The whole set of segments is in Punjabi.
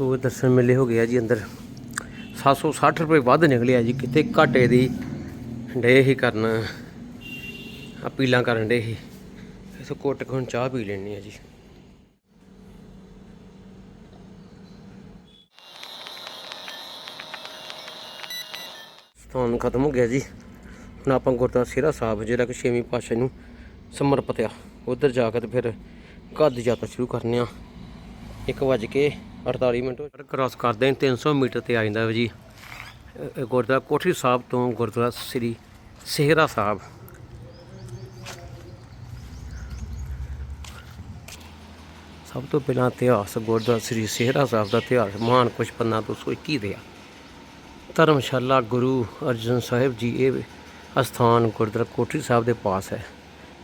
ਸੋ ਦਰਸ਼ਨ ਮੇਲੇ ਹੋ ਗਿਆ ਜੀ ਅੰਦਰ। 760 ਰੁਪਏ ਵੱਧ ਨਿਕਲਿਆ ਜੀ, ਕਿਤੇ ਘਾਟੇ ਦੀ ਡੇ ਹੀ ਕਰਨ, ਅਪੀਲਾਂ ਕਰਨ ਡੇ ਹੀ ਇਸੋ ਕੋਟ ਕੋਣ ਚਾਹ ਪੀ ਲੈਣੀ ਆ ਜੀ। ਸਥਾਨ ਖਤਮ ਹੋ ਗਿਆ ਜੀ। ਹੁਣ ਆਪਾਂ ਗੁਰਦੁਆਰਾ ਸਿਹਰਾ ਸਾਹਿਬ, ਜਿਹੜਾ ਕਿ ਛੇਵੀਂ ਪਾਤਸ਼ਾਹ ਨੂੰ ਸਮਰਪਿਤ ਆ। ਉਧਰ ਜਾ ਕੇ ਤੇ ਫਿਰ ਘਰ ਦੀ ਯਾਤਰਾ ਸ਼ੁਰੂ ਕਰਨੇ ਆ। 1 ਵਜ ਕੇ 48 ਮਿੰਟ ਕ੍ਰਾਸ ਕਰਦੇ ਹਾਂ 300 ਮੀਟਰ ਤੇ ਆ ਜਾਂਦਾ ਵਾ ਜੀ। ਗੁਰਦੁਆਰਾ ਕੋਠੀ ਸਾਹਿਬ ਤੋਂ ਗੁਰਦੁਆਰਾ ਸ੍ਰੀ ਸਿਹਰਾ ਸਾਹਿਬ। ਸਭ ਤੋਂ ਪਹਿਲਾਂ ਇਤਿਹਾਸ, ਗੁਰਦੁਆਰਾ ਸ੍ਰੀ ਸਿਹਰਾ ਸਾਹਿਬ ਦਾ ਇਤਿਹਾਸ, ਮਹਾਨ ਕੁਛ ਪੰਨਾ 221 ਦੇ ਆ। ਧਰਮਸ਼ਾਲਾ ਗੁਰੂ ਅਰਜਨ ਸਾਹਿਬ ਜੀ, ਇਹ ਅਸਥਾਨ ਗੁਰਦੁਆਰਾ ਕੋਠੀ ਸਾਹਿਬ ਦੇ ਪਾਸ ਹੈ।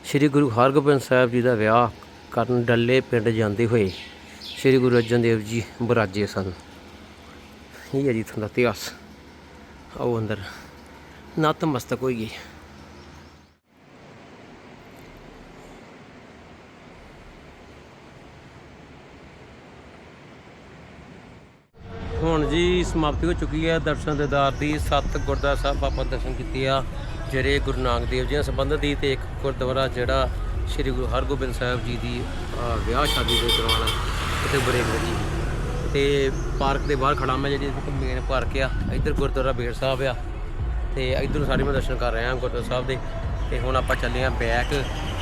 ਸ੍ਰੀ ਗੁਰੂ ਹਰਗੋਬਿੰਦ ਸਾਹਿਬ ਜੀ ਦਾ ਵਿਆਹ ਕਰਨ ਡੱਲੇ ਪਿੰਡ ਜਾਂਦੇ ਹੋਏ ਸ੍ਰੀ ਗੁਰੂ ਅਰਜਨ ਦੇਵ ਜੀ ਬਰਾਜੇ ਸਨ। ਇਹ ਹੈ ਜੀ ਇੱਥੋਂ ਦਾ ਇਤਿਹਾਸ। ਆਓ ਅੰਦਰ। ਨਤਮਸਤਕ ਹੋਈਏ ਹੁਣ ਜੀ ਸਮਾਪਤੀ ਹੋ ਚੁੱਕੀ ਹੈ। ਦਰਸ਼ਨ ਦਿਦਾਰ ਦੀ ਸੱਤ ਗੁਰਦੁਆਰਾ ਸਾਹਿਬ ਆਪਾਂ ਦਰਸ਼ਨ ਕੀਤੇ ਆ। ਜਿਹੜੇ ਗੁਰੂ ਨਾਨਕ ਦੇਵ ਜੀ ਨਾਲ ਸੰਬੰਧਿਤ ਦੀ ਤੇ ਇੱਕ ਗੁਰਦੁਆਰਾ ਜਿਹੜਾ ਸ੍ਰੀ ਗੁਰੂ ਹਰਗੋਬਿੰਦ ਸਾਹਿਬ ਜੀ ਦੀ ਵਿਆਹ ਸ਼ਾਦੀ ਦੇ ਦੌਰਾਨ ਉੱਥੇ ਬਰੇਕ ਲੱਗੀ। ਤੇ ਪਾਰਕ ਦੇ ਬਾਹਰ ਖੜਾ ਮੈਂ, ਜਿਹੜੀ ਮੇਨ ਪਾਰਕ ਆ, ਇੱਧਰ ਗੁਰਦੁਆਰਾ ਬੇਰ ਸਾਹਿਬ ਆ। ਤੇ ਇੱਧਰ ਸਾਰੇ ਮੈਂ ਦਰਸ਼ਨ ਕਰ ਰਿਹਾ ਗੁਰਦੁਆਰਾ ਸਾਹਿਬ ਦੇ। ਤੇ ਹੁਣ ਆਪਾਂ ਚੱਲੇ ਆ ਬੈਕ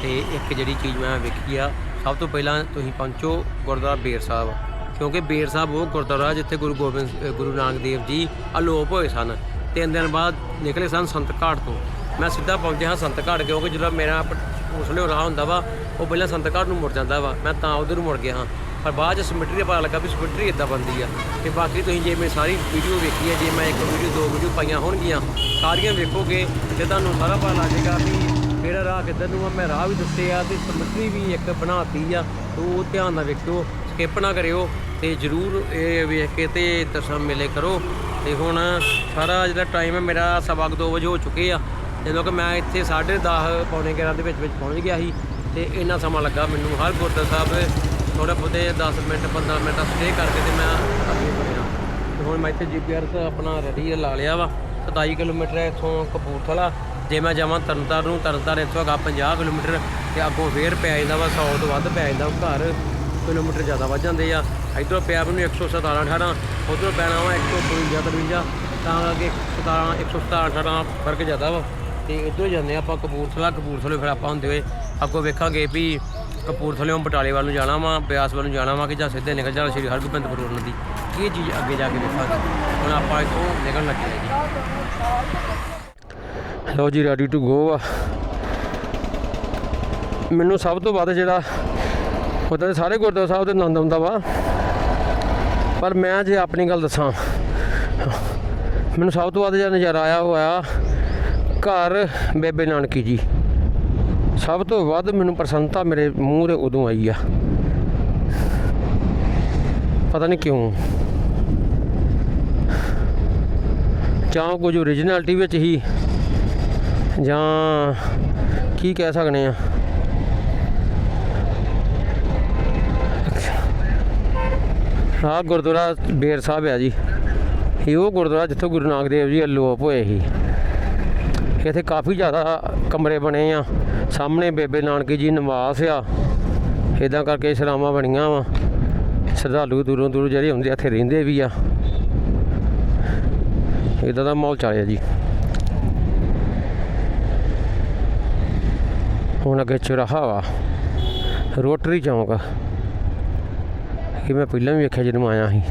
ਤੇ ਇੱਕ ਜਿਹੜੀ ਚੀਜ਼ ਮੈਂ ਵੇਖੀ ਆ, ਸਭ ਤੋਂ ਪਹਿਲਾਂ ਤੁਸੀਂ ਪਹੁੰਚੋ ਗੁਰਦੁਆਰਾ ਬੇਰ ਸਾਹਿਬ। ਕਿਉਂਕਿ ਬੇਰ ਸਾਹਿਬ ਉਹ ਗੁਰਦੁਆਰਾ ਜਿੱਥੇ ਗੁਰੂ ਗੋਬਿੰਦ ਗੁਰੂ ਨਾਨਕ ਦੇਵ ਜੀ ਅਲੋਪ ਹੋਏ ਸਨ। ਤਿੰਨ ਦਿਨ ਬਾਅਦ ਨਿਕਲੇ ਸਨ ਸੰਤ ਘਾਟ ਤੋਂ। ਮੈਂ ਸਿੱਧਾ ਪਹੁੰਚਿਆ ਹਾਂ ਸੰਤ ਘਾਟ ਕਿਉਂਕਿ ਜਦੋਂ ਮੇਰਾ ਪ- ਉਸ ਵੇਲੇ ਰਾਹ ਹੁੰਦਾ ਵਾ, ਉਹ ਪਹਿਲਾਂ ਸੰਤ ਘਾਟ ਨੂੰ ਮੁੜ ਜਾਂਦਾ ਵਾ। ਮੈਂ ਤਾਂ ਉਧਰ ਮੁੜ ਗਿਆ ਹਾਂ। ਪਰ ਬਾਅਦ ਚ ਸਮਿਟਰੀ ਦਾ ਪਤਾ ਲੱਗਾ ਵੀ ਸਮਿਟਰੀ ਇਦਾਂ ਬਣਦੀ ਆ। ਤੇ ਬਾਕੀ ਤੁਸੀਂ ਜੇ ਮੈਂ ਸਾਰੀ ਵੀਡੀਓ ਵੇਖੀ ਹੈ ਜੇ ਮੈਂ ਇੱਕ ਵੀਡੀਓ ਦੋ ਵੀਡੀਓ ਪਾਈਆਂ ਹੋਣਗੀਆਂ, ਸਾਰੀਆਂ ਵੇਖੋਗੇ ਤੇ ਤੁਹਾਨੂੰ ਸਾਰਾ ਪਤਾ ਲੱਗ ਜਾਏਗਾ ਵੀ ਕਿਹੜਾ ਰਾਹ ਕਿੱਧਰ ਨੂੰ ਆ, ਮੈਂ ਰਾਹ ਵੀ ਦੱਸੇ ਆ ਤੇ ਸਮਿਟਰੀ ਵੀ ਇੱਕ ਬਣਾਤੀ ਆ। ਤੇ ਉਹ ਧਿਆਨ ਨਾਲ ਵੇਖਿਓ ਸਕਿਪ ਨਾ ਕਰਿਓ ਤੇ ਜਰੂਰ ਇਹ ਵੇਖ ਕੇ ਤੇ ਦਰਸ਼ਨ ਮੇਲੇ ਕਰੋ। ਤੇ ਹੁਣ ਸਾਰਾ ਜਿਹੜਾ ਟਾਈਮ ਹੈ ਮੇਰਾ ਸਵਾ ਕੁ ਦੋ ਵਜੇ ਹੋ ਚੁੱਕੇ ਆ। ਜਦੋਂ ਕਿ ਮੈਂ ਇੱਥੇ 10:30 ਪੌਣੇ 11 ਦੇ ਵਿੱਚ ਵਿੱਚ ਪਹੁੰਚ ਗਿਆ ਸੀ ਤੇ ਇੰਨਾ ਸਮਾਂ ਲੱਗਾ ਮੈਨੂੰ। ਹਰ ਗੁਰਦੁਆਰਾ ਸਾਹਿਬ ਥੋੜਾ ਬਹੁਤੇ 10 ਮਿੰਟ 15 ਮਿੰਟ ਸਟੇ ਕਰਕੇ ਤੇ ਮੈਂ ਅੱਗੇ ਵਧਿਆ। ਤੇ ਹੁਣ ਮੈਂ ਇੱਥੇ ਜੀਪੀਆਰ ਆਪਣਾ ਰੈਡੀ ਲਾ ਲਿਆ ਵਾ। 27 ਕਿਲੋਮੀਟਰ ਹੈ ਇੱਥੋਂ ਕਪੂਰਥਲਾ। ਜੇ ਮੈਂ ਜਾਵਾਂ ਤਰਨਤਾਰਨ ਨੂੰ, ਤਰਨਤਾਰਨ ਇੱਥੋਂ ਹੈਗਾ 50 ਕਿਲੋਮੀਟਰ। ਤੇ ਅੱਗੋਂ ਫੇਰ ਪੈ ਜਾਂਦਾ ਵਾ 100 ਤੋਂ ਵੱਧ ਪੈ ਜਾਂਦਾ ਘਰ। ਕਿਲੋਮੀਟਰ ਜ਼ਿਆਦਾ ਵੱਧ ਜਾਂਦੇ ਆ। ਇਧਰੋਂ ਪਿਆ ਮੈਨੂੰ 117 18 ਉਧਰੋਂ ਪੈਣਾ ਵਾ 152 53 ਤਾਂ ਅੱਗੇ 17 117 18 ਫ਼ਰਕ ਜ਼ਿਆਦਾ ਵਾ। ਤੇ ਇੱਧਰੋਂ ਜਾਂਦੇ ਆ ਆਪਾਂ ਕਪੂਰਥਲਾ। ਕਪੂਰਥਲੇ ਫਿਰ ਆਪਾਂ ਹੁੰਦੇ ਹੋਏ ਅੱਗੋਂ ਵੇਖਾਂਗੇ ਵੀ ਕਪੂਰਥਲਿਓਂ ਬਟਾਲੇ ਵੱਲ ਨੂੰ ਜਾਣਾ ਵਾ, ਬਿਆਸ ਵੱਲ ਨੂੰ ਜਾਣਾ ਵਾ ਕਿ ਜਾਂ ਸਿੱਧੇ ਨਿਕਲ ਜਾਣਾ ਸ਼੍ਰੀ ਹਰਗੋਬਿੰਦਪੁਰ ਰੋਡ ਦੀ ਇਹ ਚੀਜ਼ ਅੱਗੇ ਜਾ ਕੇ ਵੇਖਾਂਗੇ ਹੁਣ ਆਪਾਂ ਇੱਥੋਂ ਨਿਕਲਣ ਲੱਗੇ ਹਾਂ ਜੀ ਲਓ ਜੀ ਰੈਡੀ ਟੂ ਗੋ ਆ। ਮੈਨੂੰ ਸਭ ਤੋਂ ਵੱਧ ਜਿਹੜਾ ਉਦਾਂ ਤਾਂ ਸਾਰੇ ਗੁਰਦੁਆਰਾ ਸਾਹਿਬ ਦੇ ਆਨੰਦ ਆਉਂਦਾ ਵਾ। ਪਰ ਮੈਂ ਜੇ ਆਪਣੀ ਗੱਲ ਦੱਸਾਂ, ਮੈਨੂੰ ਸਭ ਤੋਂ ਵੱਧ ਜਿਹੜਾ ਨਜ਼ਾਰਾ ਆਇਆ ਉਹ ਆਇਆ ਘਰ ਬੇਬੇ ਨਾਨਕੀ ਜੀ। ਸਭ ਤੋਂ ਵੱਧ ਮੈਨੂੰ ਪ੍ਰਸੰਨਤਾ ਮੇਰੇ ਮੂੰਹ ਤੇ ਉਦੋਂ ਆਈ ਆ। ਪਤਾ ਨਹੀਂ ਕਿਉਂ। ਜਾਂ ਕੁਝ ਓਰੀਜਨੈਲਿਟੀ ਵਿੱਚ ਹੀ ਜਾਂ ਕੀ ਕਹਿ ਸਕਦੇ ਆ। ਆਹ ਗੁਰਦੁਆਰਾ ਬੇਰ ਸਾਹਿਬ ਆ ਜੀ। ਇਹ ਉਹ ਗੁਰਦੁਆਰਾ ਜਿੱਥੋਂ ਗੁਰੂ ਨਾਨਕ ਦੇਵ ਜੀ ਅਲੋਪ ਹੋਏ ਸੀ। ਇੱਥੇ ਕਾਫੀ ਜ਼ਿਆਦਾ ਕਮਰੇ ਬਣੇ ਆ। ਸਾਹਮਣੇ ਬੇਬੇ ਨਾਨਕੀ ਜੀ ਨਿਵਾਸ ਆ। ਇਦਾਂ ਕਰਕੇ ਸਰਾਵਾਂ ਬਣੀਆਂ ਵਾ। ਸ਼ਰਧਾਲੂ ਦੂਰੋਂ ਦੂਰੋਂ ਜਿਹੜੇ ਹੁੰਦੇ ਆ, ਇੱਥੇ ਰਹਿੰਦੇ ਵੀ ਆ। ਇਦਾਂ ਦਾ ਮਾਹੌਲ ਚੱਲਿਆ ਜੀ। ਹੁਣ ਅੱਗੇ ਚੁਰਾਹਾ ਵਾ। ਰੋਟਰੀ ਚੌਂਕ। ਕਿ ਮੈਂ ਪਹਿਲਾਂ ਵੀ ਵੇਖਿਆ ਜਦੋਂ ਆਇਆ ਸੀ।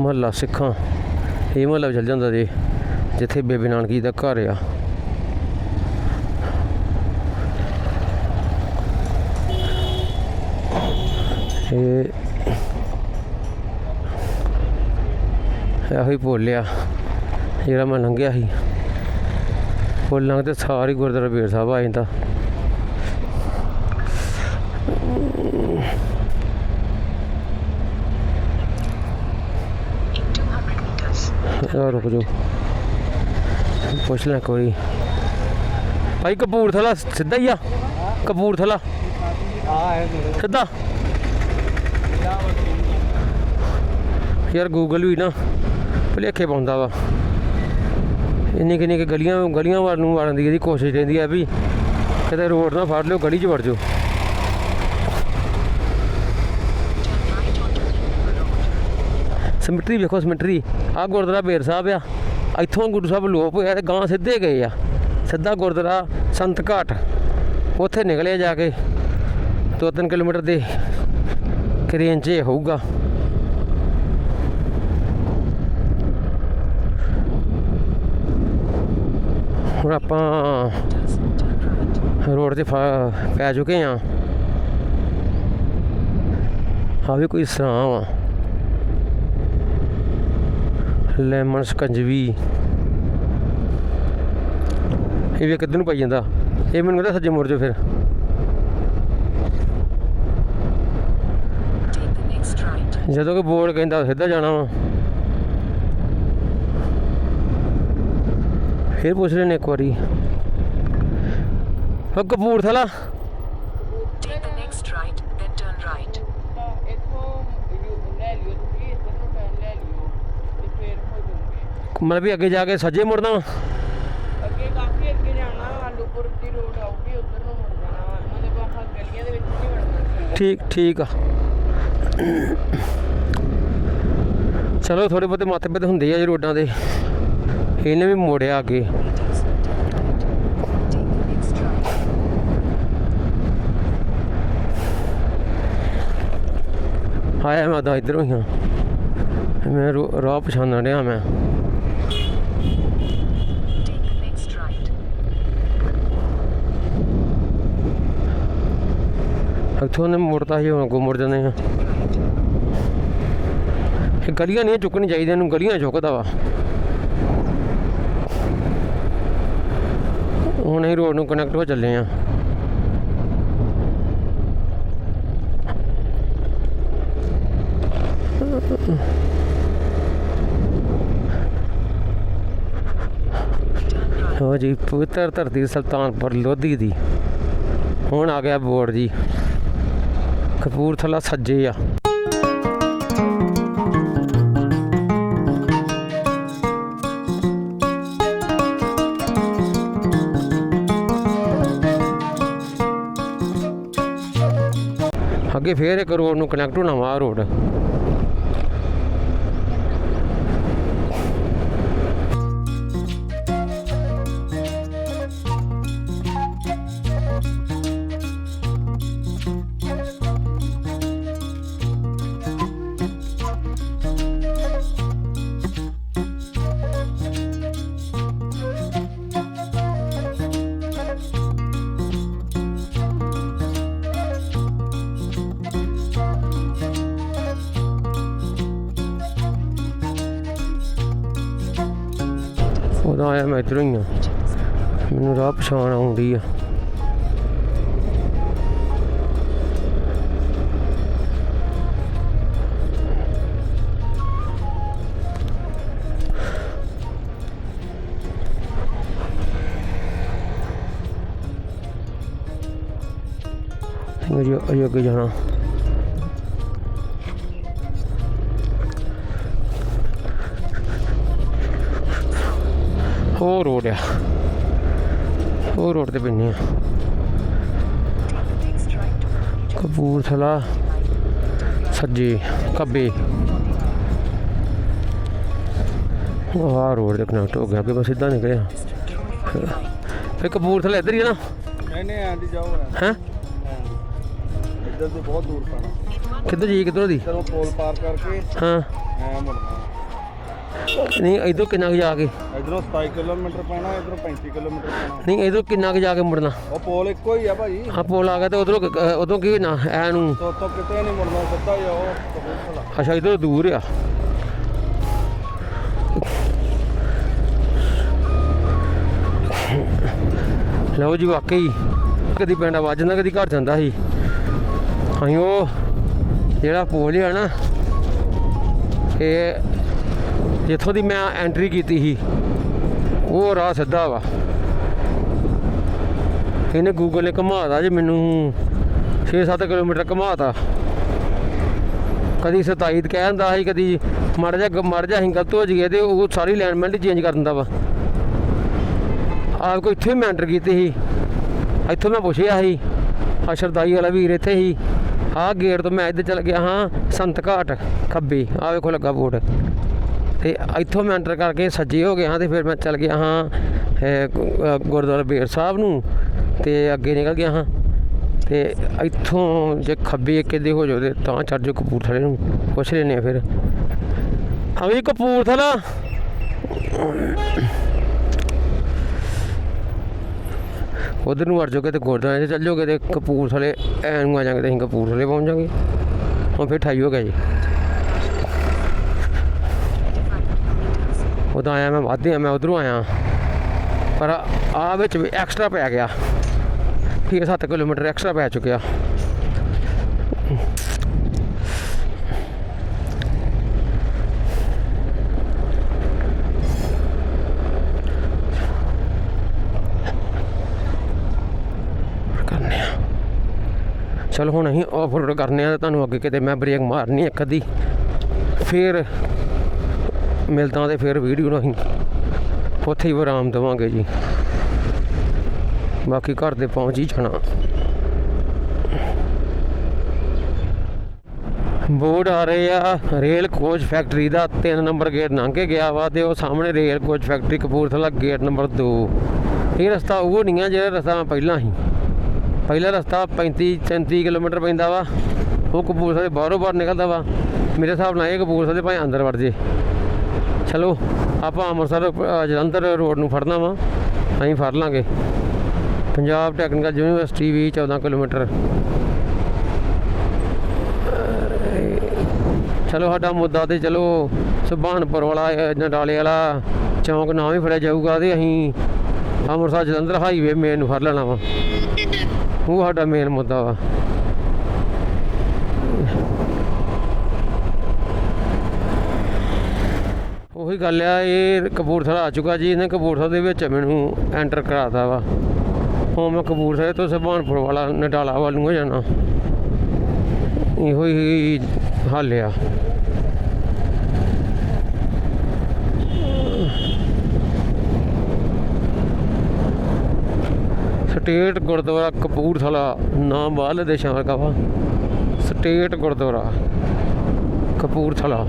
ਮਹੱਲਾ ਸਿੱਖਾਂ। ਇਹ ਮਹੱਲਾ ਚੱਲ ਜਾਂਦਾ ਜੀ। ਜਿੱਥੇ ਬੇਬੇ ਨਾਨਕੀ ਦਾ ਘਰ ਆ। ਇਹ ਇਹੋ ਹੀ ਭੁੱਲਿਆ ਜਿਹੜਾ ਮੈਂ ਲੰਘਿਆ ਸੀ। ਪੁੱਲ ਲੰਘਦੇ ਸਾਰੇ ਗੁਰਦੁਆਰਾ ਬੇਰ ਸਾਹਿਬ ਆ ਜਾਂਦਾ। ਰੁਕ ਜਾਓ। ਪੁੱਛ ਲੈ ਕੋਈ। ਭਾਈ ਕਪੂਰਥਲਾ ਸਿੱਧਾ ਹੀ ਆ। ਕਪੂਰਥਲਾ। ਆ ਹੈ ਸਿੱਧਾ। ਯਾਰ ਗੂਗਲ ਵੀ ਨਾ ਭਲੇਖੇ ਪਾਉਂਦਾ ਵਾ। ਇੰਨੀ ਕਿੰਨੀ ਕਿ ਗਲੀਆਂ ਗਲੀਆਂ ਵੱਲ ਨੂੰ ਵੜਨ ਦੀ ਇਹਦੀ ਕੋਸ਼ਿਸ਼ ਰਹਿੰਦੀ ਆ ਵੀ ਕਿਤੇ ਰੋਡ ਨਾ ਫੜ ਲਿਓ, ਗਲੀ 'ਚ ਵੜ ਜਾਓ। ਸਮਿਟਰੀ ਵੇਖੋ, ਸਮਿਟਰੀ। ਆ ਗੁਰਦੁਆਰਾ ਬੇਰ ਸਾਹਿਬ ਆ। ਇੱਥੋਂ ਗੁਰੂ ਸਾਹਿਬ ਲੋਪ ਹੋਇਆ ਤੇ ਗਾਂ ਸਿੱਧੇ ਗਏ ਆ। ਸਿੱਧਾ ਗੁਰਦੁਆਰਾ ਸੰਤ ਘਾਟ। ਉੱਥੇ ਨਿਕਲੇ ਜਾ ਕੇ। ਦੋ ਤਿੰਨ ਕਿਲੋਮੀਟਰ ਦੇ ਕਰੇਨ 'ਚ ਹੋਊਗਾ। ਹੁਣ ਆਪਾਂ ਰੋਡ ਤੇ ਫਾ- ਪੈ ਚੁੱਕੇ ਆ। ਆ ਵੀ ਕੋਈ ਸਰਾਂ ਵਾ। ਲੈਮਨ ਸਕੰਜਵੀ ਇਹ ਵੀ ਕਿੱਧਰ ਨੂੰ ਪਾਈ ਜਾਂਦਾ। ਇਹ ਮੈਨੂੰ ਕਹਿੰਦਾ ਸੱਜੇ ਮੁੜ ਜਾ ਫਿਰ। ਜਦੋਂ ਕਿ ਬੋਰਡ ਕਹਿੰਦਾ ਸਿੱਧਾ ਜਾਣਾ ਵਾ। ਫਿਰ ਪੁੱਛ ਰਹੇ ਇੱਕ ਵਾਰੀ। Kapurthala Take the next right, then turn right. ਇੱਥੋਂ ਲੈ ਲਿਓ ਤੁਸੀਂ ਇੱਧਰ ਨੂੰ ਟਰਨ ਲੈ ਲਿਓ ਤੇ ਫੇਰ ਹੋ ਜਾਓਗੇ ਮਤਲਬ ਵੀ ਅੱਗੇ ਜਾ ਕੇ ਸੱਜੇ ਮੁੜਨਾ ਵਾ। ਅੱਗੇ ਕਾਫੀ ਅੱਗੇ ਜਾਣਾ ਆਲੂਪੁਰ ਦੀ ਰੋਡ ਆਊਗੀ ਉੱਧਰ ਨੂੰ ਮੁੜ ਜਾਣਾ ਵਾ। ਮਤਲਬ ਆਹ ਗਲੀਆਂ ਦੇ ਵਿੱਚ ਨਹੀਂ ਵੜਨਾ ਠੀਕ ਠੀਕ ਆ। ਚਲੋ ਥੋੜੇ ਬਹੁਤੇ ਮਾਥੇ ਪੇ ਹੁੰਦੇ ਆ ਜੀ ਰੋਡਾਂ ਦੇ। ਇਹਨੇ ਵੀ ਮੋੜਿਆ ਅੱਗੇ. ਆਇਆ ਮੈਂ ਤਾਂ ਇੱਧਰੋਂ ਹੀ ਹਾਂ ਮੈਂ ਰੋ- ਰਾਹ ਪਛਾਣਨ ਡਿਆ ਮੈਂ। ਇੱਥੋਂ ਨੇ ਮੁੜਦਾ ਸੀ, ਹੁਣ ਅੱਗੋਂ ਮੁੜ ਜਾਂਦੇ ਆ। ਇਹ ਗਲੀਆਂ ਨਹੀਂ ਚੁੱਕਣੀ ਚਾਹੀਦੀਆਂ, ਇਹਨੂੰ ਗਲੀਆਂ ਚੁੱਕਦਾ ਵਾ। ਹੁਣ ਇਹ ਰੋਡ ਨੂੰ ਕਨੈਕਟ ਹੋ ਚੱਲੇ ਆ। ਹੋ ਜੀ, ਪਵਿੱਤਰ ਧਰਤੀ ਸੁਲਤਾਨਪੁਰ ਲੋਧੀ ਦੀ। ਹੁਣ ਆ ਗਿਆ ਬੋਰਡ ਜੀ। ਕਪੂਰਥਲਾ ਸੱਜੇ ਆ। ਅੱਗੇ ਫੇਰ ਇੱਕ ਰੋਡ ਨੂੰ ਕਨੈਕਟ ਹੋਣਾ ਵਾ ਰੋਡ। ਉਹਦਾ ਆਇਆ ਮੈਂ ਇੱਧਰੋਂ ਹੀ ਆ ਮੈਨੂੰ ਰਾਹ ਪਛਾਣ ਆਉਂਦੀ ਆ ਅਜੇ ਅਜੇ ਅੱਗੇ ਜਾਣਾ ਉਹ ਰੋਡ ਆ। ਉਹ ਰੋਡ ਤੇ ਪੈਨੇ ਆ। ਕਪੂਰਥਲਾ ਸੱਜੇ ਖੱਬੇ। ਆਹ ਰੋਡ ਤੇ ਕਨੈਕਟ ਹੋ ਗਿਆ ਅੱਗੇ ਬਸ ਸਿੱਧਾ ਨਿਕਲਿਆ। District Road 49. ਫੇ ਕਪੂਰਥਲਾ ਇੱਧਰ ਹੀ ਆ ਨਾ? ਨਹੀਂ ਨਹੀਂ ਆਂਦੀ ਜਾਓ ਹੈ? ਇੱਧਰ ਤੋਂ ਬਹੁਤ ਦੂਰ ਪੈਣਾ। ਕਿੱਧਰ ਜੀ ਕਿੱਧਰੋਂ ਦੀ? ਚਲੋ ਪੋਲ ਪਾਰ ਕਰਕੇ। ਹਾਂ। ਐ ਮੁੜਨਾ। ਨਹੀਂ ਇਧਰੋਂ ਕਿੰਨਾ ਕੁ ਜਾ ਕੇ? ਇਧਰੋਂ 27 ਕਿਲੋਮੀਟਰ ਪੈਣਾ ਇਧਰੋਂ 35 ਕਿਲੋਮੀਟਰ ਪੈਣਾ। ਨਹੀਂ ਇਧਰੋਂ ਕਿੰਨਾ ਕੁ ਜਾ ਕੇ ਮੁੜਨਾ? ਉਹ ਪੋਲ ਇੱਕੋ ਹੀ ਆ ਭਾਜੀ। ਹਾਂ ਪੋਲ ਆ ਗਿਆ ਤੇ ਉਧਰੋਂ ਉਦੋਂ ਕੀ ਨਾ ਐ ਨੂੰ। ਤੋਂ ਤੋਂ ਕਿਤੇ ਨਹੀਂ ਮੁੜਨਾ ਸਿੱਧਾ ਜਾਓ ਅੱਛਾ ਇਧਰੋਂ ਦੂਰ ਆ। ਲਓ ਜੀ ਵਾਕਈ। ਕਦੀ ਪਿੰਡ ਆਵਾਜ਼ ਜਾਂਦਾ ਕਦੀ ਘਰ ਜਾਂਦਾ ਸੀ। ਅਸੀਂ ਉਹ ਜਿਹੜਾ ਪੋਲ ਆ ਨਾ ਇਹ ਜਿੱਥੋਂ ਦੀ ਮੈਂ ਐਂਟਰੀ ਕੀਤੀ ਸੀ, ਉਹ ਰਾਹ ਸਿੱਧਾ ਵਾ। ਇਹਨੇ ਗੂਗਲ ਨੇ ਘੁਮਾਦਾ ਜੇ ਮੈਨੂੰ 6-7 ਕਿਲੋਮੀਟਰ ਘਮਾਤਾ। ਕਦੀ 27 ਕਹਿ ਦਿੰਦਾ ਸੀ, ਕਦੀ ਮੜ ਜਾ ਮੜ ਜਾ ਅਸੀਂ ਗਲਤ ਹੋ ਜੀਏ ਤੇ ਉਹ ਸਾਰੀ ਅਲਾਈਨਮੈਂਟ ਚੇਂਜ ਕਰ ਦਿੰਦਾ ਵਾ। ਆਪ ਕੋ ਇੱਥੇ ਮੈਂ ਐਂਟਰ ਕੀਤੀ ਸੀ, ਇੱਥੋਂ ਮੈਂ ਪੁੱਛਿਆ ਸੀ ਆ ਸ਼ਰਦਾਈ ਵਾਲਾ ਵੀਰ ਇੱਥੇ ਸੀ, ਆਹ ਗੇਟ ਤੋਂ ਮੈਂ ਇੱਧਰ ਚਲ ਗਿਆ, ਹਾਂ, ਸੰਤ ਘਾਟ, ਖੱਬੇ, ਆਹ ਵੇਖੋ ਲੱਗਾ ਬੋਰਡ ਤੇ ਇੱਥੋਂ ਮੈਂ ਐਂਟਰ ਕਰਕੇ ਸੱਜੇ ਹੋ ਗਿਆ ਹਾਂ ਤੇ ਫਿਰ ਮੈਂ ਚੱਲ ਗਿਆ ਹਾਂ ਗੁਰਦੁਆਰਾ ਬੇਰ ਸਾਹਿਬ ਨੂੰ ਤੇ ਅੱਗੇ ਨਿਕਲ ਗਿਆ ਹਾਂ। ਤੇ ਇੱਥੋਂ ਜੇ ਖੱਬੇ ਕਿਤੇ ਹੋ ਜਾਓ ਤਾਂ ਚੜ ਜਾਓ ਕਪੂਰਥਲੇ ਨੂੰ, ਪੁੱਛ ਲੈਨੇ ਆ ਫਿਰ। ਹਾਂ ਵੀ ਕਪੂਰਥਲਾ। ਉਧਰ ਨੂੰ ਅੜ ਜਾਓਗੇ ਤੇ ਗੁਰਦੁਆਰੇ 'ਚ ਚੱਲ ਜਾਓਗੇ ਤੇ ਕਪੂਰਥਲੇ ਐ ਨੂੰ ਆ ਜਾਵਾਂਗੇ ਤੇ ਅਸੀਂ ਕਪੂਰਥਲੇ ਪਹੁੰਚ ਜਾਵਾਂਗੇ। ਹੁਣ ਫਿਰ ਠਾਈ ਹੋ ਗਿਆ ਜੀ। ਉਦੋਂ ਆਇਆ ਮੈਂ, ਵਾਧੇ ਆ, ਮੈਂ ਉਧਰੋਂ ਆਇਆ। ਪਰ ਆ ਵਿੱਚ ਵੀ ਐਕਸਟਰਾ ਪੈ ਗਿਆ। ਠੀਕ 7 ਕਿਲੋਮੀਟਰ ਐਕਸਟਰਾ ਪੈ ਚੁੱਕਿਆ। ਕਰਨੇ ਚਲ ਹੁਣ ਅਸੀਂ ਆਫ ਰੋਡ ਕਰਨੇ ਆ ਤੁਹਾਨੂੰ ਅੱਗੇ ਕਿਤੇ ਮੈਂ ਬ੍ਰੇਕ ਮਾਰਨੀ ਇੱਕ ਅੱਧੀ। ਫਿਰ ਮਿਲਦਾ ਤੇ ਫਿਰ ਵੀਡੀਓ ਨੂੰ ਅਸੀਂ ਉੱਥੇ ਹੀ ਆਰਾਮ ਦੇਵਾਂਗੇ ਜੀ। ਬਾਕੀ ਘਰ ਦੇ ਪਹੁੰਚ ਹੀ ਜਾਣਾ। ਬੋਰਡ ਆ ਰਹੇ ਆ, ਰੇਲ ਕੋਚ ਫੈਕਟਰੀ ਦਾ 3 ਨੰਬਰ ਗੇਟ ਲੰਘ ਕੇ ਗਿਆ ਵਾ ਤੇ ਉਹ ਸਾਹਮਣੇ rail coach factory Kapurthala gate number 2 ਇਹ ਰਸਤਾ ਉਹ ਨਹੀਂ ਆ ਜਿਹੜਾ ਰਸਤਾ ਪਹਿਲਾਂ ਸੀ। ਪਹਿਲਾ ਰਸਤਾ 35 37 ਕਿਲੋਮੀਟਰ ਪੈਂਦਾ ਵਾ। ਉਹ ਕਪੂਰਥਲੇ ਬਾਹਰੋਂ ਬਾਹਰ ਨਿਕਲਦਾ ਵਾ। ਮੇਰੇ ਹਿਸਾਬ ਨਾਲ ਇਹ ਕਪੂਰਥਲੇ ਭਾਵੇਂ ਅੰਦਰ ਵੜ ਜੇ। ਚਲੋ ਆਪਾਂ ਅੰਮ੍ਰਿਤਸਰ ਜਲੰਧਰ ਰੋਡ ਨੂੰ ਫੜਨਾ ਵਾ ਅਸੀਂ ਫੜ ਲਾਂਗੇ। ਪੰਜਾਬ ਟੈਕਨੀਕਲ ਯੂਨੀਵਰਸਿਟੀ ਵੀ 14 ਕਿਲੋਮੀਟਰ। ਚਲੋ ਸਾਡਾ ਮੁੱਦਾ ਤੇ ਚਲੋ ਸੁਭਾਨਪੁਰ ਵਾਲਾ ਅ, ਨਡਾਲੇ ਵਾਲਾ ਚੌਂਕ ਨਾ ਵੀ ਫੜਿਆ ਜਾਊਗਾ ਤੇ ਅਸੀਂ ਅੰਮ੍ਰਿਤਸਰ ਜਲੰਧਰ ਹਾਈਵੇ ਮੇਨ ਨੂੰ ਫੜ ਲੈਣਾ ਵਾ। ਉਹ ਸਾਡਾ ਮੇਨ ਮੁੱਦਾ ਵਾ। ਉਹੀ ਗੱਲ ਆ, ਇਹ ਕਪੂਰਥਲਾ ਆ ਚੁੱਕਾ ਜੀ, ਇਹਨੇ ਕਪੂਰਥਲਾ ਦੇ ਵਿੱਚ ਮੈਨੂੰ ਐਂਟਰ ਕਰਾਤਾ ਵਾ। ਹੁਣ ਮੈਂ ਕਪੂਰਥਲੇ ਤੋਂ ਸੁਭਾਨਪੁਰ ਵਾਲਾ, ਨਟਾਲਾ ਵੱਲ ਨੂੰ ਜਾਣਾ। ਇਹੋ ਹੀ ਹੱਲ ਆ। ਸਟੇਟ ਗੁਰਦੁਆਰਾ ਕਪੂਰਥਲਾ, ਨਾਮ ਬਾਹਰਲੇ ਦੇਸ਼ਾਂ ਵਰਗਾ ਵਾ। ਸਟੇਟ ਗੁਰਦੁਆਰਾ, ਕਪੂਰਥਲਾ।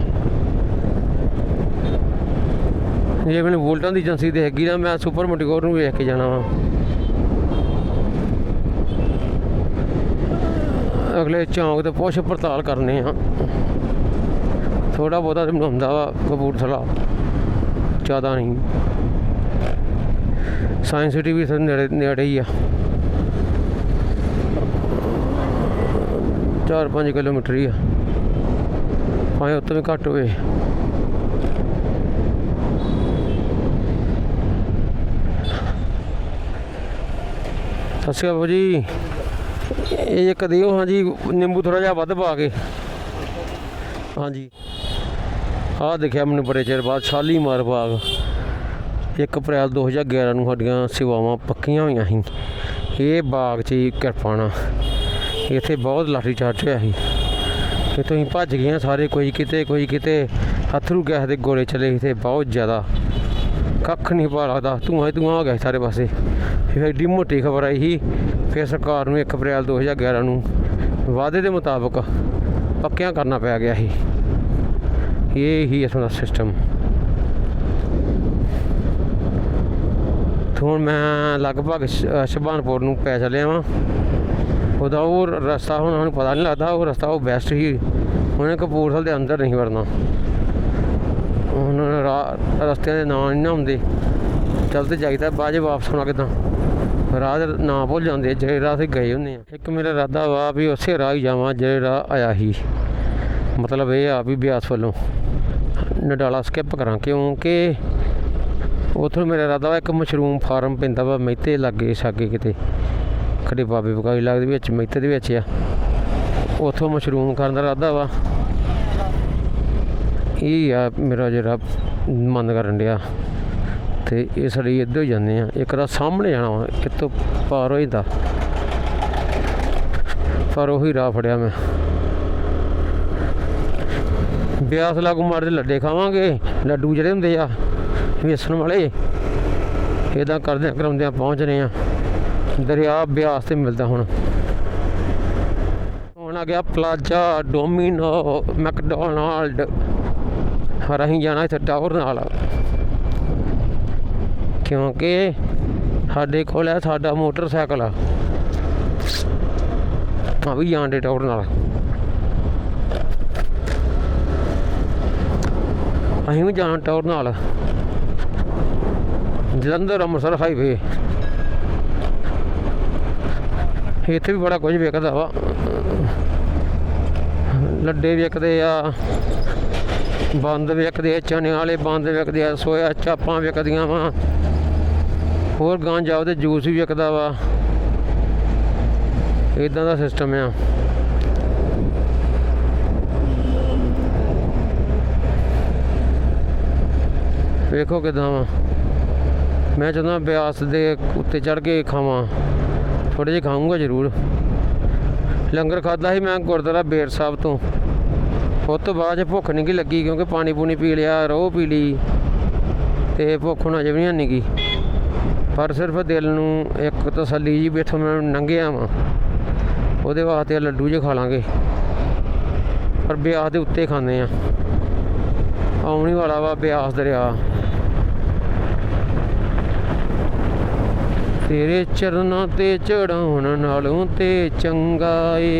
ਜੇ ਮੈਨੂੰ ਵੋਲਟਾਂ ਦੀ ਏਜੰਸੀ ਤੇ ਹੈਗੀ ਨਾ, ਮੈਂ ਸੁਪਰ ਮੋਟੀਕੋਰ ਨੂੰ ਵੇਖ ਕੇ ਜਾਣਾ ਵਾ। ਅਗਲੇ ਚੌਂਕ ਤੇ ਪੁੱਛ ਪੜਤਾਲ ਕਰਨੇ ਆ। ਥੋੜਾ ਬਹੁਤਾ ਤੇ ਹੁੰਦਾ ਵਾ, ਕਪੂਰਥਲਾ। ਜ਼ਿਆਦਾ ਨਹੀਂ। ਸਾਇੰਸ ਸਿਟੀ ਵੀ ਨੇੜੇ ਨੇੜੇ ਹੀ ਆ। 4-5 ਕਿਲੋਮੀਟਰ ਹੀ ਆ। ਭਾਵੇਂ ਉੱਤੋਂ ਵੀ ਘੱਟ ਹੋਵੇ। ਸਤਿ ਸ਼੍ਰੀ ਅਕਾਲ ਬਾਬੂ ਜੀ ਇਹ ਇੱਕ ਦਿਓ ਹਾਂਜੀ, ਨਿੰਬੂ ਥੋੜਾ ਜਿਹਾ ਵੱਧ ਪਾ ਕੇ। ਹਾਂਜੀ। ਆਹ ਦੇਖਿਆ ਮੈਨੂੰ ਬੜੇ ਚਿਰ ਬਾਅਦ ਸ਼ਾਲੀਮਾਰ ਬਾਗ। 1 ਅਪ੍ਰੈਲ 2011 ਨੂੰ ਸਾਡੀਆਂ ਸੇਵਾਵਾਂ ਪੱਕੀਆਂ ਹੋਈਆਂ ਸੀ। ਇਹ ਬਾਗ 'ਚ ਹੀ ਕਿਰਪਾਣਾ ਇੱਥੇ ਬਹੁਤ ਲਾਠੀ ਚਾਰਜ ਹੋਇਆ ਸੀ। ਇੱਥੋਂ ਹੀ ਭੱਜ ਗਏ ਸਾਰੇ, ਕੋਈ ਕਿਤੇ ਕੋਈ ਕਿਤੇ। ਅਥਰੂ ਗੈਸ ਦੇ ਗੋਲੇ ਚਲੇ ਇੱਥੇ ਬਹੁਤ ਜ਼ਿਆਦਾ। ਕੱਖ ਨਹੀਂ ਪਾ ਲੱਗਦਾ। ਧੂੰਆਂ ਹੀ ਧੂੰਆਂ ਹੋ ਗਿਆ ਸੀ ਸਾਰੇ ਪਾਸੇ। ਐਡੀ ਮੋਟੀ ਖਬਰ ਆਈ ਸੀ ਫਿਰ ਸਰਕਾਰ ਨੂੰ 1 ਅਪ੍ਰੈਲ 2011 ਨੂੰ ਵਾਅਦੇ ਦੇ ਮੁਤਾਬਕ ਪੱਕਿਆਂ ਕਰਨਾ ਪੈ ਗਿਆ ਸੀ। ਇਹ ਹੀ ਇਸ ਦਾ ਸਿਸਟਮ ਹੁਣ ਮੈਂ ਲਗਭਗ ਸ਼ਬਾਨਪੁਰ ਨੂੰ ਪੈ ਚੱਲਿਆ ਵਾਂ। ਉਹਦਾ ਉਹ ਰਸਤਾ ਹੁਣ ਸਾਨੂੰ ਪਤਾ ਨਹੀਂ ਲੱਗਦਾ, ਉਹ ਰਸਤਾ ਉਹ ਬੈਸਟ ਹੀ ਉਹਨੇ ਕਪੂਰਥਲੇ ਦੇ ਅੰਦਰ ਨਹੀਂ ਵੜਨਾ। ਹੁਣ ਰਾ- ਰਸਤਿਆਂ ਦੇ ਨਾਂ ਨਹੀਂ ਨਾ ਹੁੰਦੇ। ਚਲਦੇ ਜਾਈਦਾ, ਬਾਅਦ 'ਚ ਵਾਪਸ ਹੋਣਾ ਕਿਦਾਂ? ਰਾਹ ਨਾ ਭੁੱਲ ਜਾਂਦੇ, ਜਿਹੜੇ ਰਾਹ ਅਸੀਂ ਗਏ ਹੁੰਦੇ ਆ। ਇੱਕ ਮੇਰਾ ਇਰਾਦਾ ਵਾ ਵੀ ਉਸੇ ਰਾਹ ਹੀ ਜਾਵਾਂ ਜਿਹੜੇ ਰਾਹ ਆਇਆ ਹੀ ਮਤਲਬ ਇਹ ਆ ਵੀ ਬਿਆਸ ਵੱਲੋਂ। ਨਡਾਲਾ ਸਕਿਪ ਕਰਾਂ, ਕਿਉਂਕਿ ਉਥੋਂ ਮੇਰਾ ਇਰਾਦਾ ਵਾ ਇੱਕ ਮਸ਼ਰੂਮ ਫਾਰਮ ਪੈਂਦਾ ਵਾ ਮਹਿਤੇ ਲਾਗੇ, ਸਾਗੇ ਕਿਤੇ। ਖੜੇ ਬਾਬੇ ਬਕਾਈ ਲੱਗਦੇ ਵਿੱਚ ਮਹਿਤੇ ਦੇ ਵਿੱਚ ਆ। ਉਥੋਂ ਮਸ਼ਰੂਮ ਕਰਨ ਦਾ ਇਰਾਦਾ ਵਾ। ਇਹ ਆ ਮੇਰਾ ਜਿਹੜਾ ਮਨ ਕਰਨ ਡਿਆ। ਤੇ ਇਸ ਲਈ ਇੱਧਰ ਹੀ ਜਾਂਦੇ ਆ। ਇੱਕ ਦਾ ਸਾਹਮਣੇ ਜਾਣਾ ਵਾ ਇਹ ਤੋਂ ਪਾਰ ਹੋ ਜਾਂਦਾ ਪਰ ਉਹੀ ਰਾਹ ਫੜਿਆ ਮੈਂ। ਬਿਆਸ ਲਾਗੂ ਮਾਰਦੇ ਲੱਡੇ ਖਾਵਾਂਗੇ। ਲੱਡੂ ਜਿਹੜੇ ਹੁੰਦੇ ਆ, ਵੇਸਣ ਵਾਲੇ ਇਦਾਂ ਕਰਦੇ ਕਰਾਉਂਦਿਆਂ ਪਹੁੰਚ ਰਹੇ ਆ। ਦਰਿਆ ਬਿਆਸ ਤੇ ਮਿਲਦਾ ਹੁਣ। ਹੁਣ ਆ ਗਿਆ ਪਲਾਜ਼ਾ, ਡੋਮੀਨੋ, ਮੈਕਡੋਨਲਡ। ਹਰ ਜਾਣਾ ਇੱਥੇ ਟਾਵਰ ਨਾਲ। ਕਿਉਂਕਿ ਸਾਡੇ ਕੋਲ ਹੈ ਸਾਡਾ ਮੋਟਰਸਾਈਕਲ ਆ। ਆ ਵੀ ਜਾਣ ਦੇ ਟਾਵਰ ਨਾਲ। ਅਸੀਂ ਵੀ ਜਾਣ ਟਾਵਰ ਨਾਲ। ਜਲੰਧਰ, ਅੰਮ੍ਰਿਤਸਰ ਹਾਈਵੇ ਇੱਥੇ ਵੀ ਬੜਾ ਕੁਝ ਵਿਕਦਾ ਵਾ। ਲੱਡੇ ਵਿਕਦੇ ਆ, ਬੰਦ ਵਿਕਦੇ ਆ ਚਨੇ ਵਾਲੇ ਬੰਦ ਵਿਕਦੇ ਆ, ਸੋਇਆ ਚਾਪਾਂ ਵਿਕਦੀਆਂ ਵਾ। ਹੋਰ ਗਾਂ ਜਾਓ ਤੇ ਜੂਸ ਵੀ ਵਿਕਦਾ ਵਾ। ਇਦਾਂ ਦਾ ਸਿਸਟਮ ਆ। ਵੇਖੋ ਕਿਦਾਂ ਵਾ। ਮੈਂ ਚਾਹੁੰਦਾ ਬਿਆਸ ਦੇ ਉੱਤੇ ਚੜ ਕੇ ਖਾਵਾਂ। ਥੋੜੇ ਜਿਹਾ ਖਾਊਂਗਾ ਜ਼ਰੂਰ। ਲੰਗਰ ਖਾਦਾ ਸੀ ਮੈਂ ਗੁਰਦੁਆਰਾ ਬੇਰ ਸਾਹਿਬ ਤੋਂ। ਉਸ ਤੋਂ ਬਾਅਦ 'ਚ ਭੁੱਖ ਨਹੀਂ ਗੀ ਲੱਗੀ ਕਿਉਂਕਿ ਪਾਣੀ ਪੂਣੀ ਪੀ ਲਿਆ, ਰੋਹ ਪੀ ਲਈ ਤੇ ਭੁੱਖ ਹੁਣ ਅਜੇ ਵੀ ਨਹੀਂ ਗੀ। ਪਰ ਸਿਰਫ ਦਿਲ ਨੂੰ ਇੱਕ ਤਸੱਲੀ ਜੀ ਵੀ ਇੱਥੋਂ ਮੈਂ ਲੰਘਿਆ ਵਾਂ। ਉਹਦੇ ਵਾਸਤੇ ਲੱਡੂ ਜੇ ਖਾ ਲਾਂਗੇ। ਪਰ ਬਿਆਸ ਦੇ ਉੱਤੇ ਖਾਂਦੇ ਆ। ਆਉਣੀ ਵਾਲਾ ਵਾ ਬਿਆਸ ਦਰਿਆ। ਤੇਰੇ ਚਰਨਾਂ ਤੇ ਚੜਾਉਣ ਨਾਲੋਂ ਤੇ ਚੰਗਾ ਏ।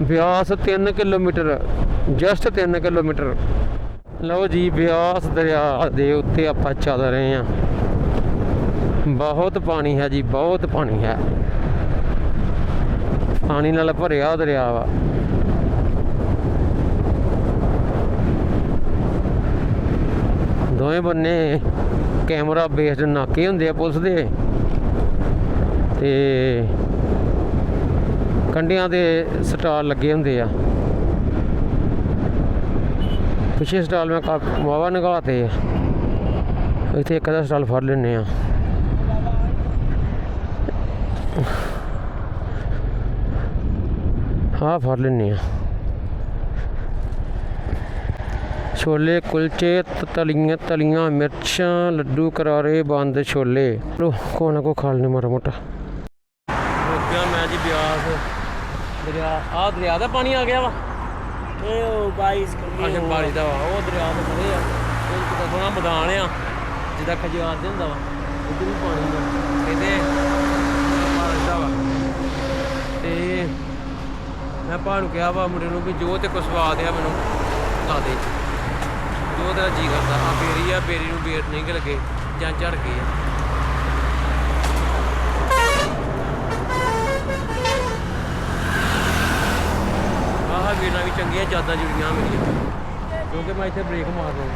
Beas 3 kilometre, just 3 kilometre. ਲਓ ਜੀ, ਬਿਆਸ ਦਰਿਆ ਦੇ ਉੱਤੇ ਆਪਾਂ ਚੱਲ ਰਹੇ ਹਾਂ। ਬਹੁਤ ਪਾਣੀ ਹੈ ਜੀ, ਬਹੁਤ ਪਾਣੀ ਹੈ। ਪਾਣੀ ਨਾਲ ਭਰਿਆ ਦਰਿਆ ਵਾ। ਦੋਵੇਂ ਬੰਨੇ ਕੈਮਰਾ ਬੇਸਡ ਨਾਕੇ ਹੁੰਦੇ ਆ ਪੁਲਿਸ ਦੇ। ਤੇ ਕੰਡਿਆਂ ਦੇ ਸਟਾਲ ਲੱਗੇ ਹੁੰਦੇ ਆ। ਪਿੱਛੇ ਸਟਾਲ ਮੈਂ ਕਾ ਵਾਵਾ ਨਗਾਤੇ ਆ ਇੱਥੇ ਇੱਕ ਦਾ ਸਟਾਲ ਫੜ ਲੈਨੇ ਆ ਹਾਂ ਫੜ ਲੈਨੇ ਆ ਛੋਲੇ ਕੁਲਚੇ ਤ- ਤਲੀਆਂ ਤਲੀਆਂ ਮਿਰਚਾਂ ਲੱਡੂ ਕਰਾਰੇ ਬੰਦ ਛੋਲੇ ਲੋ ਕੋ ਨਾ ਕੋ ਖਾ ਲੈਣੇ ਮਾੜਾ ਮੋਟਾ ਰੁਕਿਆ ਮੈਂ ਜੀ ਬਿਆਸ ਦਰਿਆ ਆ ਦਰਿਆ ਦਾ ਪਾਣੀ ਆ ਗਿਆ ਵਾ ਇਹ ਉਹ ਗਾਈਸ ਅੱਛਾ ਬਾਰਿਸ਼ ਦਾ ਵਾ ਉਹ ਦਰਿਆ ਦੇ ਖੜੇ ਆ। ਉਹ ਕਿਤਾ ਸੋਹਣਾ ਮੈਦਾਨ ਆ ਜਿੱਦਾਂ ਖਜਿਆਰ ਦੇ ਹੁੰਦਾ ਵਾ। ਇੱਧਰ ਵੀ ਪਾਣੀ ਆ। ਕਹਿੰਦੇ ਬਾਰਿਸ਼ ਦਾ ਵਾ। ਤੇ ਮੈਂ ਭਾਅ ਨੂੰ ਕਿਹਾ ਵਾ ਮੁੰਡੇ ਨੂੰ ਵੀ ਜੋ ਤੇ ਕੁਛ ਸਵਾਦ ਆ ਮੈਨੂੰ ਲਾ ਦੇ। ਜੋ ਤੇਰਾ ਜੀ ਕਰਦਾ। ਆ ਬੇਰੀ ਆ ਬੇਰੀ ਨੂੰ ਬੇਰ ਨਹੀਂ ਲੱਗੇ ਜਾਂ ਝੜ ਗਏ ਆ। ਆਹ ਵੀਰਾਂ ਵੀ ਚੰਗੀਆਂ ਯਾਦਾਂ ਜੁੜੀਆਂ ਮੇਰੀਆਂ ਕਿਉਂਕਿ ਮੈਂ ਇੱਥੇ ਬ੍ਰੇਕ ਮਾਰ ਰਿਹਾ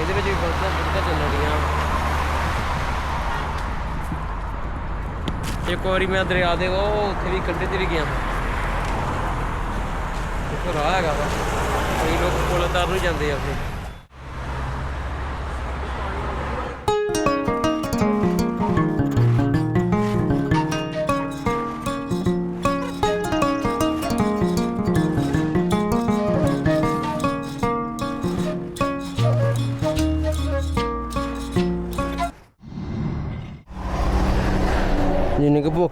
ਇਹਦੇ ਵਿੱਚ ਵੀ ਬੜੀਆਂ ਬੜੀਆਂ ਚੱਲਣ ਡੀਆਂ ਇੱਕ ਵਾਰੀ ਮੈਂ ਦਰਿਆ ਦੇ ਉਹ ਉੱਥੇ ਵੀ ਕੰਢੇ ਤੇ ਵੀ ਗਿਆ ਉੱਥੇ ਰਾਹ ਹੈਗਾ ਵਾ। ਕਈ ਲੋਕ ਪੁੱਲ ਤਾਰ ਨੂੰ ਜਾਂਦੇ ਆ ਉੱਥੇ।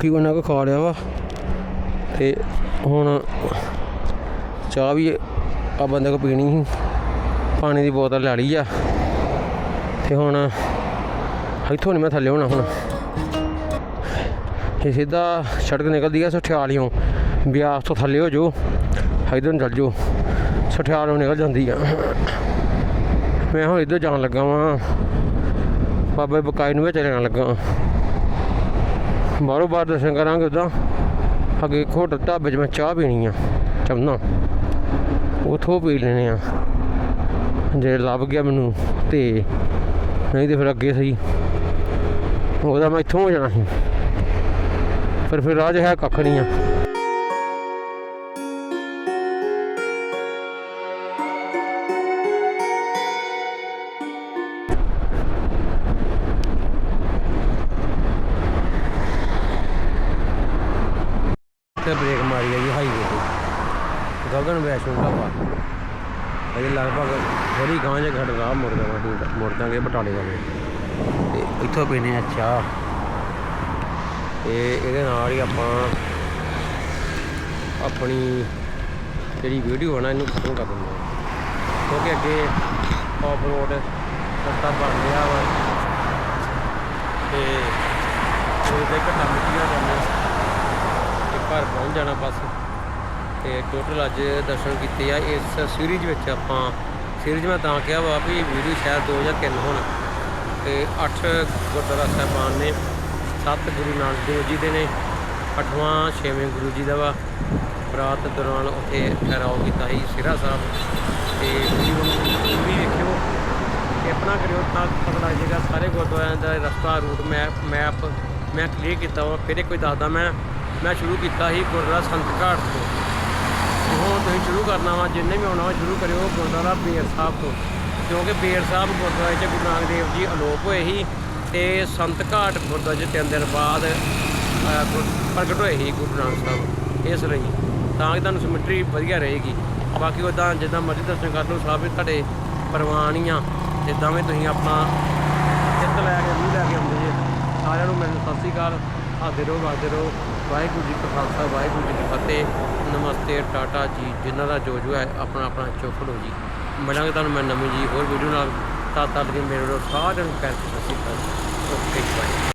ਜਿੰਨੇ ਉਹਨਾਂ ਕੋ ਖਾ ਲਿਆ ਵਾ। ਤੇ ਹੁਣ ਚਾਹ ਵੀ ਆ ਬੰਦੇ ਕੋ ਪੀਣੀ ਸੀ। ਪਾਣੀ ਦੀ ਬੋਤਲ ਲੈ ਲਈ ਆ। ਤੇ ਹੁਣ ਇੱਥੋਂ ਨਹੀਂ ਮੈਂ ਥੱਲੇ ਹੋਣਾ ਹੁਣ। ਇਹ ਸਿੱਧਾ ਸੜਕ ਨਿਕਲਦੀ ਆ ਸਠਿਆਲਿਓਂ। ਬਿਆਸ ਤੋਂ ਥੱਲੇ ਹੋ ਜੋ ਇਧਰ ਨੂੰ ਚੱਲ ਜੋ ਸਠਿਆਲਿਓਂ ਨਿਕਲ ਜਾਂਦੀ ਆ। ਮੈਂ ਹੁਣ ਇੱਧਰ ਜਾਣ ਲੱਗਾ ਵਾਂ। ਬਾਬੇ ਬਕਾਈ ਨੂੰ ਵਿੱਚ ਲੈਣ ਲੱਗਾ ਬਾਹਰੋਂ ਬਾਹਰ ਦਰਸ਼ਨ ਕਰਾਂਗੇ ਉਦਾਂ। ਅੱਗੇ ਖੋਟ ਢਾਬੇ 'ਚ ਮੈਂ ਚਾਹ ਪੀਣੀ ਆ ਚਾਹੁੰਦਾ ਉਥੋਂ ਪੀ ਲੈਣੇ ਆ। ਜੇ ਲੱਭ ਗਿਆ ਮੈਨੂੰ ਤੇ ਨਹੀਂ ਤੇ ਫਿਰ ਅੱਗੇ ਸਹੀ। ਉਹਦਾ ਮੈਂ ਇੱਥੋਂ ਹੋ ਜਾਣਾ ਸੀ। ਪਰ ਫਿਰ ਰਾਜ ਹੈ ਕੱਖ ਨਹੀਂ ਆ। ਇੱਥੋਂ ਪੀਨੇ ਆ ਚਾਹ? ਤੇ ਇਹਦੇ ਨਾਲ ਹੀ ਆਪਾਂ ਆਪਣੀ ਜਿਹੜੀ ਵੀਡੀਓ ਹੈ ਨਾ, ਇਹਨੂੰ ਖਤਮ ਕਰ ਦਿੰਦੇ ਹਾਂ ਕਿਉਂਕਿ ਅੱਗੇ ਆਫ ਰੋਡ ਰਸਤਾ ਬਣ ਰਿਹਾ ਵਾ। ਤੇ ਉਹਦੇ ਘਟਾ ਮਿੱਟੀਆਂ ਕਰਨਾ ਤੇ ਘਰ ਪਹੁੰਚ ਜਾਣਾ ਬਸ। ਤੇ ਟੋਟਲ ਅੱਜ ਦਰਸ਼ਨ ਕੀਤੇ ਆ। ਇਸ ਸੀਰੀਜ਼ ਵਿੱਚ ਆਪਾਂ ਸੀਰੀਜ਼ ਮੈਂ ਤਾਂ ਕਿਹਾ ਵਾ ਵੀ ਵੀਡੀਓ ਸ਼ਾਇਦ 2 ਜਾਂ 3 ਹੋਣ। ਤੇ 8 ਗੁਰਦੁਆਰਾ ਸਾਹਿਬਾਨ ਨੇ 7 ਗੁਰੂ ਨਾਨਕ ਦੇਵ ਜੀ ਦੇ ਨੇ 8ਵਾਂ 6ਵੇਂ ਗੁਰੂ ਜੀ ਦਾ ਵਾ। ਬਰਾਤ ਦੌਰਾਨ ਉੱਥੇ ਠਹਿਰਾਓ ਕੀਤਾ ਸੀ ਸਿਰਾ ਸਾਹਿਬ। ਤੇ ਵੀਡੀਓ ਨੂੰ ਵੀ ਵੇਖਿਓ ਤੇ ਆਪਣਾ ਕਰਿਓ ਤਾਂ ਪਤਾ ਲੱਗ ਜਾਏਗਾ ਸਾਰੇ ਗੁਰਦੁਆਰਿਆਂ ਦਾ ਰਸਤਾ ਰੂਟ ਮੈਪ ਮੈਪ ਮੈਂ ਕਲੀਅਰ ਕੀਤਾ ਵਾ। ਫਿਰ ਕੋਈ ਦੱਸਦਾ ਮੈਂ ਮੈਂ ਸ਼ੁਰੂ ਕੀਤਾ ਸੀ ਗੁਰਦੁਆਰਾ ਸੰਤ ਘਾਟ ਤੋਂ। ਉਹ ਤੁਸੀਂ ਸ਼ੁਰੂ ਕਰਨਾ ਵਾ, ਜਿੰਨੇ ਵੀ ਆਉਣਾ ਵਾ, ਸ਼ੁਰੂ ਕਰਿਓ ਗੁਰਦੁਆਰਾ ਬੇਰ ਸਾਹਿਬ ਤੋਂ। ਕਿਉਂਕਿ ਬੇਰ ਸਾਹਿਬ ਗੁਰਦੁਆਰੇ 'ਚ ਗੁਰੂ ਨਾਨਕ ਦੇਵ ਜੀ ਅਲੋਪ ਹੋਏ ਸੀ ਤੇ ਸੰਤ ਘਾਟ ਗੁਰਦੁਆਰੇ 'ਚ ਤਿੰਨ ਦਿਨ ਬਾਅਦ ਗੁਰ- ਪ੍ਰਗਟ ਹੋਏ ਸੀ ਗੁਰੂ ਨਾਨਕ ਸਾਹਿਬ ਇਸ ਲਈ। ਤਾਂ ਕਿ ਤੁਹਾਨੂੰ ਸਿਮਟਰੀ ਵਧੀਆ ਰਹੇਗੀ। ਬਾਕੀ ਉਦਾਂ ਜਿੱਦਾਂ ਮਰਜ਼ੀ ਦਰਸ਼ਨ ਕਰ ਲਓ ਸਾਹਿਬ ਤੁਹਾਡੇ ਪ੍ਰਵਾਨ ਹੀ ਆ ਜਿੱਦਾਂ ਵੀ ਤੁਸੀਂ ਆਪਣਾ ਚਿੱਤ ਲੈ ਕੇ, ਮੂੰਹ ਲੈ ਕੇ ਆਉਂਦੇ ਜੇ। ਸਾਰਿਆਂ ਨੂੰ ਮੈਨੂੰ ਸਤਿ ਸ਼੍ਰੀ ਅਕਾਲ। ਹਾਜ਼ਰ ਰਹੋ ਵਾਜ਼ਰ ਰਹੋ। ਵਾਹਿਗੁਰੂ ਜੀ ਕਾ ਖਾਲਸਾ, ਵਾਹਿਗੁਰੂ ਜੀ ਕੀ ਫਤਿਹ। ਨਮਸਤੇ, ਟਾਟਾ ਜੀ, ਜਿਨ੍ਹਾਂ ਦਾ ਜੋ ਜੋ ਹੈ ਆਪਣਾ ਆਪਣਾ ਚੁੱਕ ਲਓ ਜੀ। ਮਿਲਾਂਗੇ ਤੁਹਾਨੂੰ ਮੈਂ ਨਵੀਂ ਜੀ ਹੋਰ ਵੀਡੀਓ ਨਾਲ। ਤਦ ਤੱਕ ਲਈ ਮੇਰੇ ਨਾਲ ਸਾਰਿਆਂ ਨੂੰ ਪਿਆਰ ਸਤਿ ਸ਼੍ਰੀ ਓਕੇ ਬਾਏ